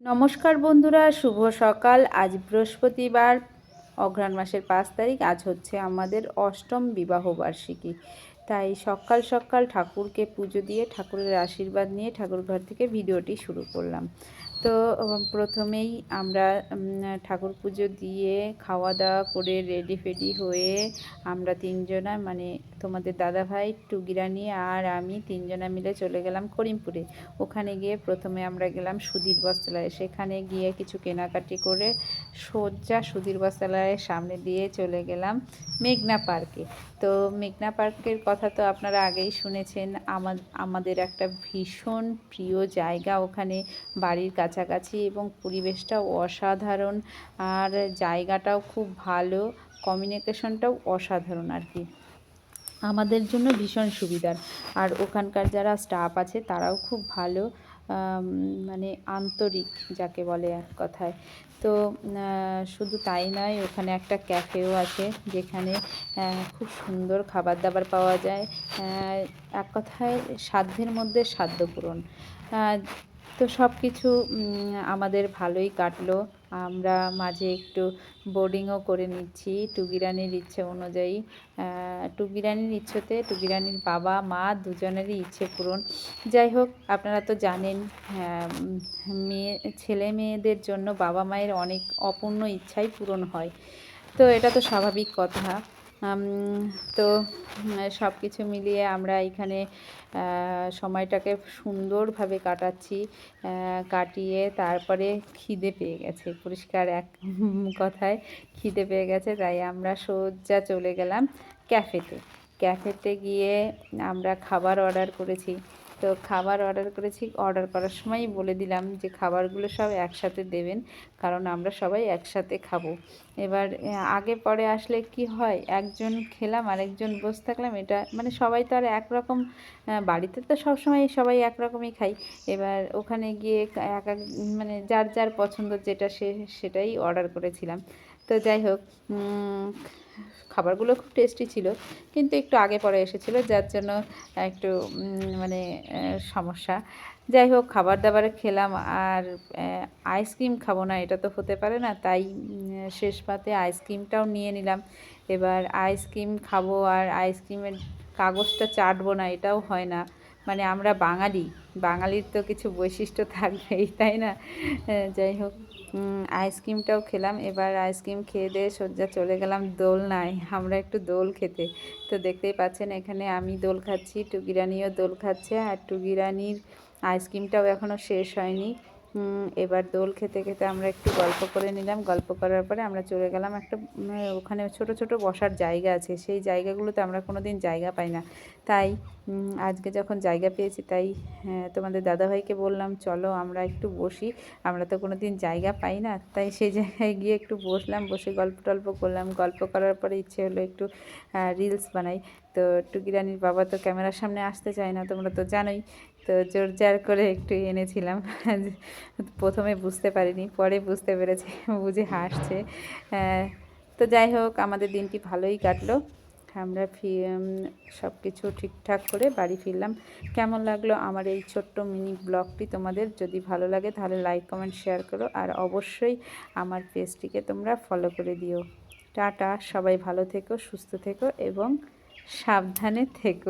নমস্কার বন্ধুরা, শুভ সকাল। আজ বৃহস্পতিবার, অঘ্রাণ মাসের পাঁচ তারিখ। আজ হচ্ছে আমাদের অষ্টম বিবাহ বার্ষিকী। তাই সকাল সকাল ঠাকুরকে পুজো দিয়ে ঠাকুরের আশীর্বাদ নিয়ে ঠাকুর ঘর থেকে ভিডিওটি শুরু করলাম। তো প্রথমেই আমরা ঠাকুর পুজো দিয়ে খাওয়া দাওয়া করে রেডি ফেডি হয়ে আমরা তিনজনা মানে তোমাদের দাদা ভাই, টুগিরানি আর আমি তিনজনা মিলে চলে গেলাম করিমপুরে। ওখানে গিয়ে প্রথমে আমরা গেলাম সুধীর বস্ত্রালয়ে। সেখানে গিয়ে কিছু কেনাকাটি করে সোজা সুধীর বস্ত্রালয়ের সামনে দিয়ে চলে গেলাম মেঘনা পার্কে। তো, মেঘনা পার্কের কথা তো আপনারা আগেই শুনেছেন আমাদের একটা ভীষণ প্রিয় জায়গা ওখানে বাড়ির কাছাকাছি এবং পরিবেশটাও অসাধারণ। আর জায়গাটাও খুব ভালো, কমিউনিকেশনটাও অসাধারণ আর কি। আমাদের জন্য ভীষণ সুবিধার। আর ওখানকার যারা স্টাফ আছে তারাও খুব ভালো। মানে আন্তরিক যাকে বলে এক কথায়। তো শুধু তাই নয়, ওখানে একটা ক্যাফেও আছে যেখানে খুব সুন্দর খাবার দাবার পাওয়া যায়। এক কথায় সাধ্যের মধ্যে সাধ্য পূরণ। তো সব কিছু আমাদের ভালোই কাটলো। আমরা মাঝে একটু বোর্ডিংও করে নিচ্ছি। টুগিরানির ইচ্ছে অনুযায়ী টুগিরানির ইচ্ছেতে টুগিরানির বাবা, মা দুজনেরই ইচ্ছে পূরণ। যাই হোক, আপনারা তো জানেন মেয়ে, ছেলে মেয়েদের জন্য বাবা মায়ের অনেক অপূর্ণ ইচ্ছাই পূরণ হয়। তো এটা তো স্বাভাবিক কথা। তো সব কিছু মিলিয়ে আমরা এখানে সময়টাকে সুন্দরভাবে কাটাচ্ছি কাটিয়ে তারপরে খিদে পেয়ে গেছে। পরিষ্কার এক কথায়, খিদে পেয়ে গেছে, তাই আমরা সোজা চলে গেলাম ক্যাফেতে। ক্যাফেতে গিয়ে আমরা খাবার অর্ডার করেছি। তো খাবার অর্ডার করেছি অর্ডার করার সময়ই বলে দিলাম যে খাবারগুলো সব একসাথে দেবেন, কারণ আমরা সবাই একসাথে খাব। এবার আগে পরে আসলে কি হয়, একজন খেলাম, আরেকজন বসে থাকলাম, এটা মানে সবাই তো আর একরকম বাড়িতে তো সবসময় সবাই একরকমই খাই এবার ওখানে গিয়ে এক এক মানে যার যার পছন্দ যেটা সে, সেটাই অর্ডার করেছিলাম। তো যাই হোক খাবারগুলো খুব টেস্টি ছিল, কিন্তু একটু আগে পরে এসেছিল, যার জন্য একটু মানে সমস্যা। যাই হোক, খাবার দাবার খেলাম আর আইসক্রিম খাব না, এটা তো হতে পারে না, তাই শেষ পাতে আইসক্রিমটাও নিয়ে নিলাম। এবার আইসক্রিম খাব আর আইসক্রিমের কাগজটা চাটবো না, এটাও হয় না। মানে আমরা বাঙালি, বাঙালির তো কিছু বৈশিষ্ট্য থাকবেই, তাই না? যাই হোক। আইসক্রিমটাও খেলাম। এবার আইসক্রিম খেয়ে দিয়ে সজ্জা চলে গেলাম দোল নাই আমরা একটু দোল খেতে। তো দেখতেই পাচ্ছেন, এখানে আমি দোল খাচ্ছি টুগিরানিও দোল খাচ্ছে, আর টুকিরানির আইসক্রিমটাও এখনও শেষ হয়নি। এবার দোল খেতে খেতে আমরা একটু গল্প করে নিলাম। গল্প করার পরে আমরা চলে গেলাম একটা ওখানে ছোট ছোট বসার জায়গা আছে। সেই জায়গাগুলোতে আমরা কোনো দিন জায়গা পাই না। তাই আজকে যখন জায়গা পেয়েছি তাই হ্যাঁ, তোমাদের দাদাভাইকে বললাম চলো আমরা একটু বসি। আমরা তো কোনো দিন জায়গা পাই না। তাই সেই জায়গায় গিয়ে একটু বসলাম বসে গল্প টল্প করলাম। গল্প করার পরে ইচ্ছে হলো একটু রিলস বানাই। তো টুকিরানির বাবা তো ক্যামেরার সামনে আসতে চায় না, তোমরা তো জানোই। তো জোর জার করে একটু এনেছিলাম। প্রথমে বুঝতে পারিনি, পরে বুঝতে পেরেছি, বুঝে হাসছে। তো যাই হোক, আমাদের দিনটি ভালোই কাটলো। আমরা ফি সব কিছু ঠিকঠাক করে বাড়ি ফিরলাম। কেমন লাগল আমার এই ছোট্ট মিনি ব্লগটি তোমাদের? যদি ভালো লাগে তাহলে লাইক, কমেন্ট, শেয়ার করো। আর অবশ্যই আমার পেজটিকে তোমরা ফলো করে দিও। টাটা, সবাই ভালো থেকো, সুস্থ থেকো এবং সাবধানে থেকো।